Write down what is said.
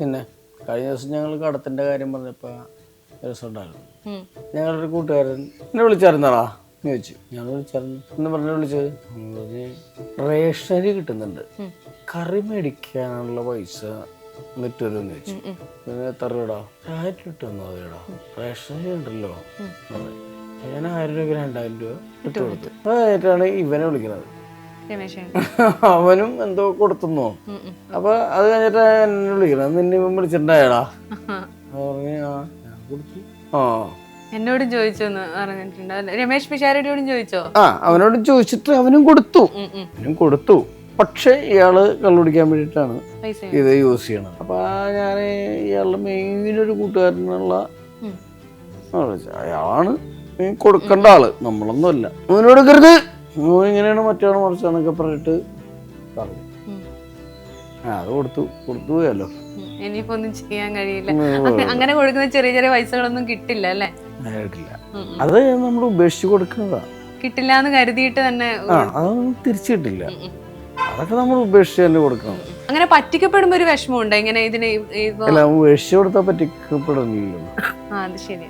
പിന്നെ കഴിഞ്ഞ ദിവസം ഞങ്ങൾ കടത്തിന്റെ കാര്യം പറഞ്ഞപ്പോൾ ഉം. ഞങ്ങളൊരു കൂട്ടുകാരൻ എന്നെ വിളിച്ചായിരുന്നടാ എന്ന് ചോദിച്ചു. ഞാൻ വിളിച്ചായിരുന്നു. എന്ന് പറഞ്ഞു വിളിച്ചത്. പറഞ്ഞ് റേഷനരി കിട്ടുന്നുണ്ട്. കറി മേടിക്കാനുള്ള പൈസ എന്നിട്ട് വരുമെന്ന് ചോദിച്ചു. പിന്നെ എത്ര രൂപടാ? ആയിരം കിട്ടുമെന്നോ അതെടാ റേഷനരി ഉണ്ടല്ലോ. ഞാൻ ആയിരം രൂപ രണ്ടായിരം രൂപ ഇട്ട് കൊടുത്തു. അതായിട്ടാണ് ഇവനെ വിളിക്കുന്നത് അവനും എന്തോ കൊടുത്തുന്നു. അപ്പൊ അത് കഴിഞ്ഞിട്ട് എന്നെ വിളിക്കണം. നിന്നെ ഇവൻ വിളിച്ചിട്ടുണ്ടായടാ. പറഞ്ഞു ആ ഞാൻ കൊടുത്തു. ആ. എന്നോടും ചോദിച്ചു? രമേശ് പിഷാരടിയോടും ചോദിച്ചോ? ആ അവനോട് ചോദിച്ചിട്ട് അവനും കൊടുത്തു. അവനും കൊടുത്തു. പക്ഷെ ഇയാൾ കള്ളുപിടിക്കാൻ വേണ്ടിയിട്ടാണ് പൈസ ഇത് യൂസ് ചെയ്യണത്. അപ്പൊ ഞാൻ ഇയാളുടെ മെയിൻ ഒരു കൂട്ടുകാരനുള്ള അയാളാണ് കൊടുക്കേണ്ട ആൾ. നമ്മളൊന്നും അല്ല അവനോട് കൊടുക്കരുത് അവൻ ഇങ്ങനെയാണ് മറ്റാണ് മറിച്ചാണൊക്കെ പറഞ്ഞിട്ട് പറഞ്ഞു. ആ അത് കൊടുത്തു കൊടുത്തു പോയല്ലോ. ഇനിയിപ്പോ ഒന്നും ചെയ്യാൻ കഴിയില്ല. അങ്ങനെ കൊടുക്കുന്ന ചെറിയ ചെറിയ പൈസകളൊന്നും കിട്ടില്ല അല്ലേ? കിട്ടില്ല. അത് നമ്മൾ ഉപേക്ഷിച്ച് കൊടുക്കുന്നതാ. കിട്ടില്ല എന്ന് കരുതിയിട്ട് തന്നെ അതൊന്നും തിരിച്ചു കിട്ടില്ല. അതൊക്കെ നമ്മൾ ഉപേക്ഷിച്ച് തന്നെ കൊടുക്കണം. അങ്ങനെ പറ്റിക്കപ്പെടുമ്പോ ഒരു വിഷമമുണ്ട്? ഇങ്ങനെ ഇതിനെ ഉപേക്ഷിച്ച് കൊടുത്താൽ പറ്റിക്കപ്പെടില്ലല്ലോ ആ അത് ശരി